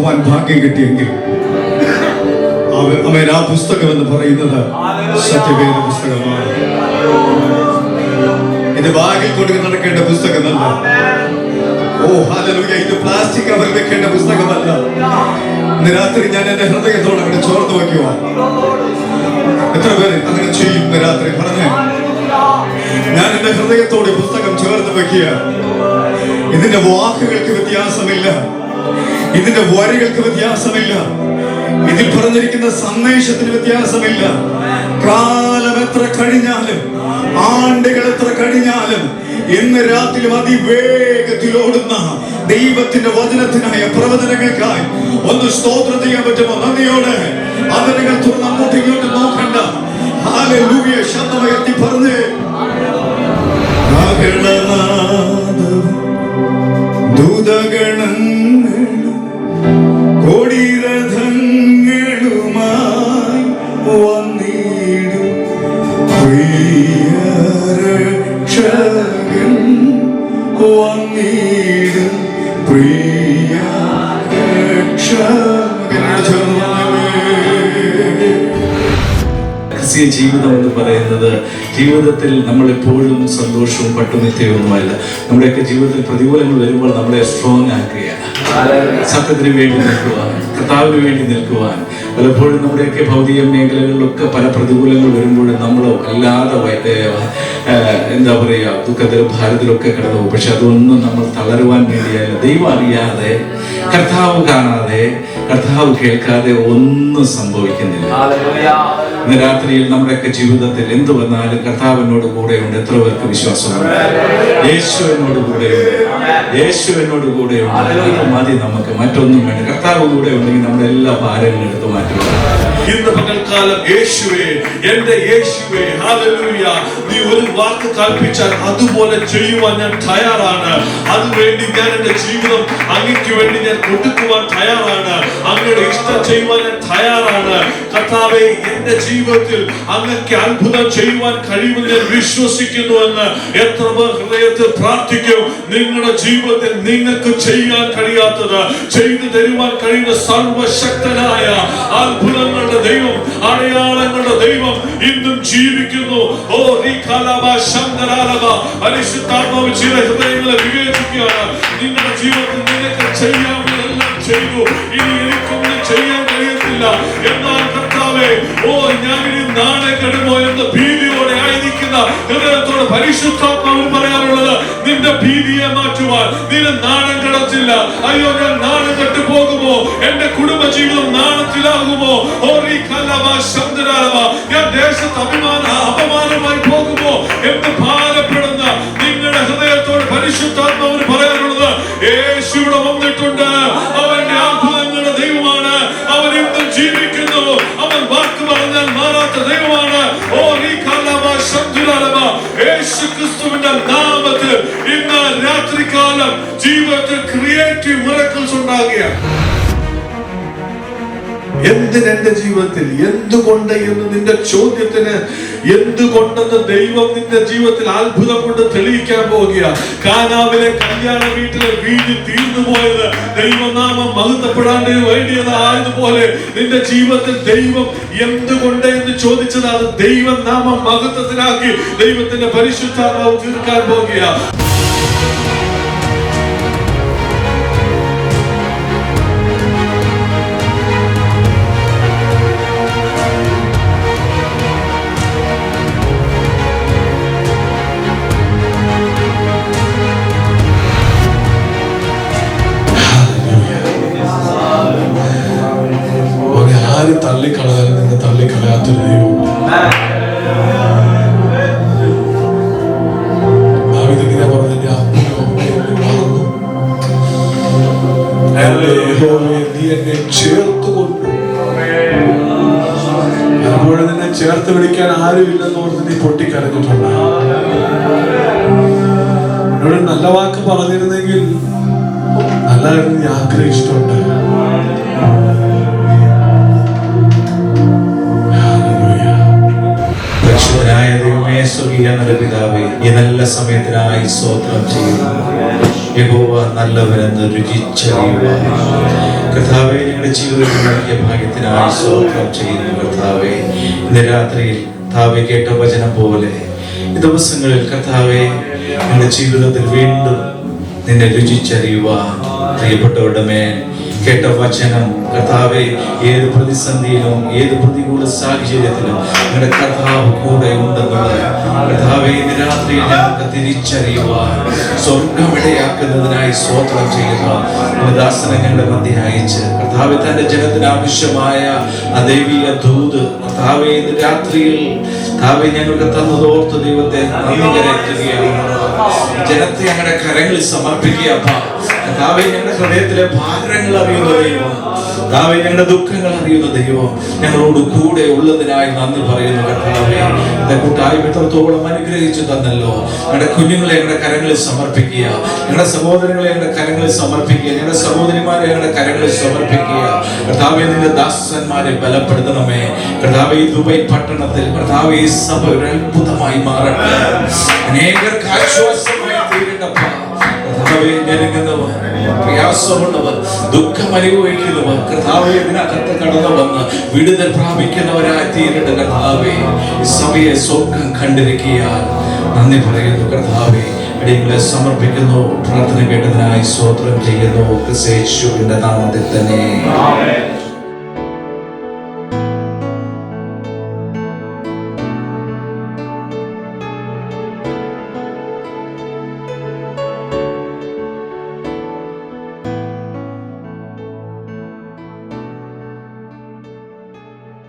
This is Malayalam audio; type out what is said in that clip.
ഓർക്കുവാൻ ഭാഗ്യം കിട്ടിയെങ്കിൽ അവ- അവൻ ആ പുസ്തകം എന്ന് പറയുന്നത് സത്യവേദ പുസ്തകമാണ്. ഇത് ബാഗിൽ കൊണ്ട് നടക്കേണ്ട പുസ്തകമല്ല. ഓ ഹാലലൂയ ഇത് പ്ലാസ്റ്റിക് കവർ വെക്കേണ്ട പുസ്തകമല്ല. ഇന്ന് രാത്രി ഞാൻ എന്റെ ഹൃദയത്തോട് അവിടെ ചോർത്ത് വയ്ക്കുക. എത്ര പേര് അങ്ങനെ ചെയ്യും ഇന്ന് രാത്രി? പറഞ്ഞേ. ഞാൻ എന്റെ ഹൃദയത്തോട് പുസ്തകം ചേർത്ത് വയ്ക്കുക. ഇതിന്റെ വാക്കുകൾക്ക് വ്യത്യാസമില്ല. ഇതിന്റെ വരികൾക്ക് വ്യത്യാസമില്ല. ഇതിൽ പറഞ്ഞിരിക്കുന്ന സന്ദേശത്തിന് വ്യത്യാസമില്ല. കാലം എത്ര കഴിഞ്ഞാലും ആണ്ടുകൾ എത്ര കഴിഞ്ഞാലും ഇന്ന് രാത്രിയിലും അതിവേഗത്തിൽ ഓടുന്ന ദൈവത്തിന്റെ വചനത്തിനായ പ്രവചനങ്ങൾക്കായി ഒന്ന് സ്തോത്രം ചെയ്യാൻ പറ്റുമോ? നന്ദിയോടെ. അതിനുകൾ തുറന്ന് ഇങ്ങോട്ടും നോക്കണ്ട. ഹാലൂയ ശബ്ദമയർത്തി പറഞ്ഞ്. ജീവിതം എന്ന് പറയുന്നത് ജീവിതത്തിൽ നമ്മൾ എപ്പോഴും സന്തോഷവും പട്ടുനിത്യവുമല്ല നമ്മുടെയൊക്കെ ജീവിതത്തിൽ പ്രതികൂലങ്ങൾ വരുമ്പോൾ നമ്മളെ സ്ട്രോങ് ആക്കുകയാണ്. സത്യത്തിന് വേണ്ടി നിൽക്കുവാൻ കർത്താവിന് വേണ്ടി നിൽക്കുവാൻ പലപ്പോഴും നമ്മുടെയൊക്കെ ഭൗതിക മേഖലകളിലൊക്കെ പല പ്രതികൂലങ്ങൾ വരുമ്പോൾ നമ്മളോ അല്ലാതെ എന്താ പറയുക ദുഃഖത്തിലും ഭാരത്തിലൊക്കെ കിടന്നു പോകും പക്ഷെ അതൊന്നും നമ്മൾ തളരുവാൻ വേണ്ടിയല്ല. ദൈവം അറിയാതെ കർത്താവ് കാണാതെ കർത്താവ് കേൾക്കാതെ ഒന്നും സംഭവിക്കുന്നില്ല. ഇന്ന് രാത്രിയിൽ നമ്മുടെയൊക്കെ ജീവിതത്തിൽ എന്ത് വന്നാലും കർത്താവിനോട് കൂടെയുണ്ട്. എത്ര പേർക്ക് വിശ്വാസമുണ്ട്? യേശുവിനോട് കൂടെയുണ്ട്. യേശുവിനോട് കൂടെയുണ്ട്. മതി നമുക്ക്. മറ്റൊന്നും വേണ്ട. കർത്താവ് കൂടെ ഉണ്ടെങ്കിൽ നമ്മുടെ എല്ലാ ഭാരങ്ങളും എടുത്തു മാറ്റുക. ഇന്ന് പകൽക്കാലം യേശുവേ എന്റെ യേശുവേ ഹല്ലേലൂയ. നീ ഒരു വാക്ക് കൽപ്പിച്ചാൽ അതുപോലെ ചെയ്യുവാൻ ഞാൻ തയ്യാറാണ്. അതിനുവേണ്ടി ഞാൻ എന്റെ ജീവിതം അങ്ങയ്ക്ക് വേണ്ടി ഞാൻ കൊടുക്കുവാൻ തയ്യാറാണ്. അങ്ങയുടെ ഇഷ്ടം ചെയ്യുവാൻ ഞാൻ തയ്യാറാണ്. കർത്താവെ എന്റെ ജീവിതത്തിൽ അങ്ങക്ക് അത്ഭുതം ചെയ്യുവാൻ കഴിയുമെന്ന് ഞാൻ വിശ്വസിക്കുന്നു എന്ന് എത്ര പേർ ഹൃദയത്തിൽ പ്രാർത്ഥിക്കും. നിങ്ങളുടെ ജീവിതത്തിൽ നിങ്ങൾക്ക് ചെയ്യാൻ കഴിയാത്തത് ചെയ്തു തരുവാൻ കഴിയുന്ന സർവശക്തനായ അത്ഭുതങ്ങളുടെ ദൈവം അടയാളങ്ങളുടെ ദൈവം ഇന്നും ജീവിക്കുന്നു. ഓ റീഖാലാബ ശങ്കരാലബ പരിശുദ്ധാത്മാവ് ചില ഹൃദയങ്ങളെ വിവേചിക്കുകയാണ്. നിങ്ങളുടെ ജീവിതത്തിൽ നിനക്ക് ചെയ്യാവുന്നതെല്ലാം ചെയ്തു. ഇനി എനിക്കൊന്നും ചെയ്യാൻ കഴിയത്തില്ല. എന്നാൽ ഓ ഞാൻ ഇനി നാളെ കടുമോ എന്ന ഭീതിയോടെ ആയിരിക്കുന്ന ഹൃദയത്തോട് പരിശുദ്ധാത്മാവ് പറയാനുള്ളത് നിന്റെ ഭീതിയെ മാറ്റുവാൻ നിന്നെ നാണം കടച്ചില്ല അയ്യോ ഞാൻ നാണം കെട്ടു പോകുമോ? എന്റെ കുടുംബ ജീവിതം നാണത്തിലാകുമോ? ഓറി കലവ ശബ്ദരാലവ ഞാൻ ദേശത്ത് അഭിമാന അപമാനമായി പോകുമോ? എന്ന് ഭാരപ്പെടുന്ന ക്രിസ്തുവിന്റെ നാമത്തിൽ ഇന്ന് രാത്രികാലം ജീവിതത്തിൽ ക്രിയേറ്റീവ് മിറക്കിൾസ് ഉണ്ടാകുകയാണ്. എന്തിനെന്റെ ജീവിതത്തിൽ? എന്തുകൊണ്ട് എന്ന് നിന്റെ ചോദ്യത്തിന്? എന്തുകൊണ്ടെന്ന് ദൈവം നിന്റെ ജീവിതത്തിൽ അത്ഭുതം കൊണ്ട് തെളിയിക്കാൻ പോകുക കാനാവിലെ കല്യാണ വീട്ടിലെ വീട് തീർന്നു പോയത് ദൈവനാമം മഹത്വപ്പെടാൻ വേണ്ടിയതായതുപോലെ നിന്റെ ജീവിതത്തിൽ ദൈവം എന്തുകൊണ്ട് എന്ന് ചോദിച്ചത് അത് ദൈവനാമം മഹത്വത്തിനാക്കി ദൈവത്തിന്റെ പരിശുദ്ധാത്മാവ് തീർക്കാൻ പോകുക ചേർത്ത് പിടിക്കാൻ ആരുമില്ലെന്ന് ഓർത്ത് നീ പൊട്ടിക്കരഞ്ഞിട്ടുണ്ട്. നല്ല വാക്ക് പറഞ്ഞിരുന്നെങ്കിൽ നല്ല നീ ആഗ്രഹിച്ചിട്ടുണ്ട്. പരിശുദ്ധനായ ദൈവമേ സ്വർഗീയ നല്ല ഈ നല്ല സമയത്തിനായി സ്തോത്രം ചെയ്യുന്നു യഹോവ നല്ലവരെന്ന് രുചിച്ചറിയുവാൻ കർത്താവെ ഞങ്ങളുടെ ജീവിതത്തിൽ നൽകിയ ഭാഗ്യത്തിനായി സ്തോത്രം ചെയ്യുന്നു കർത്താവെ രാത്രിയിൽ താവെ കേട്ട വചനം പോലെ ഈ ദിവസങ്ങളിൽ കർത്താവെ ഞങ്ങളുടെ ജീവിതത്തിൽ വീണ്ടും നിന്നെ രുചിച്ചറിയുവാൻ പ്രിയപ്പെട്ടവരുടെ കേട്ട വചനം കർത്താവെ ഏത് പ്രതിസന്ധിയിലും ഏത് പ്രതികൂല സാഹചര്യത്തിലും നിങ്ങളുടെ കർത്താവ് കൂടെ ഉണ്ടെന്നുള്ളത് കർത്താവെ ഇന്ന് രാത്രി ഞങ്ങൾക്ക് തിരിച്ചറിയുവാൻ സ്വർഗം ഇടയാക്കുന്നതിനായി സ്വോത്രം ചെയ്യുന്ന ദാസനങ്ങളുടെ മധ്യ അയച്ച് കർത്താവ് തന്റെ ആവശ്യമായ ആ ദൈവീയ ദൂത്. കർത്താവെ ഇന്ന് രാത്രിയിൽ കർത്താവെ ഞങ്ങൾക്ക് തന്നതോർത്ത് ദൈവത്തെ നന്ദി കരയ്ക്കുകയാണ് ജനത്തെ ഞങ്ങളുടെ കരങ്ങളിൽ സമർപ്പിക്കുകയപ്പ കർത്താവെ ഞങ്ങളുടെ ഹൃദയത്തിലെ ഭാരങ്ങൾ അറിയുന്ന ദൈവം. കർത്താവെ ഞങ്ങളുടെ ദുഃഖങ്ങൾ അറിയുന്ന ദൈവം. ഞങ്ങളോട് കൂടെ ഉള്ളതിനായി നന്ദി പറയുന്നു കർത്താവെ. എന്റെ കൂട്ടായ്മ എത്രത്തോളം അനുഗ്രഹിച്ചു തന്നല്ലോ. ഞങ്ങളുടെ കുഞ്ഞുങ്ങളെ ഞങ്ങളുടെ കരങ്ങളിൽ സമർപ്പിക്കുക. ഞങ്ങളുടെ സഹോദരങ്ങളെ ഞങ്ങളുടെ കരങ്ങളിൽ സമർപ്പിക്കുക. ഞങ്ങളുടെ സഹോദരിമാരെ ഞങ്ങളുടെ കരങ്ങളിൽ സമർപ്പിക്കുക. കർത്താവെ നിന്റെ ദാസന്മാരെ ബലപ്പെടുത്തണമേ. കർത്താവ് ഈ ദുബൈ പട്ടണത്തിൽ കർത്താവ് ഈ സഭ ഒരു അത്ഭുതമായി മാറട്ടെ. അനേകർക്ക് ആശ്വാസമായി തീരേണ്ട കർത്താവെ ഞെരുങ്ങുന്നവർ പ്രയാസമുള്ളവർ ദുഃഖം അനുഭവിക്കുന്നവർ കർത്താവെ ഇതിനകത്ത് കടന്നു വന്ന് വിടുതൽ പ്രാപിക്കുന്നവരായി തീരേണ്ട കർത്താവെ. സഭയെ സ്വപ്നം കണ്ടിരിക്കുകയാൽ നന്ദി പറയുന്നു കർത്താവെ. അടിയങ്ങളെ സമർപ്പിക്കുന്നു പ്രാർത്ഥന കേട്ടതിനായി സ്വോത്രം ചെയ്യുന്നു. നാമത്തിൽ തന്നെ.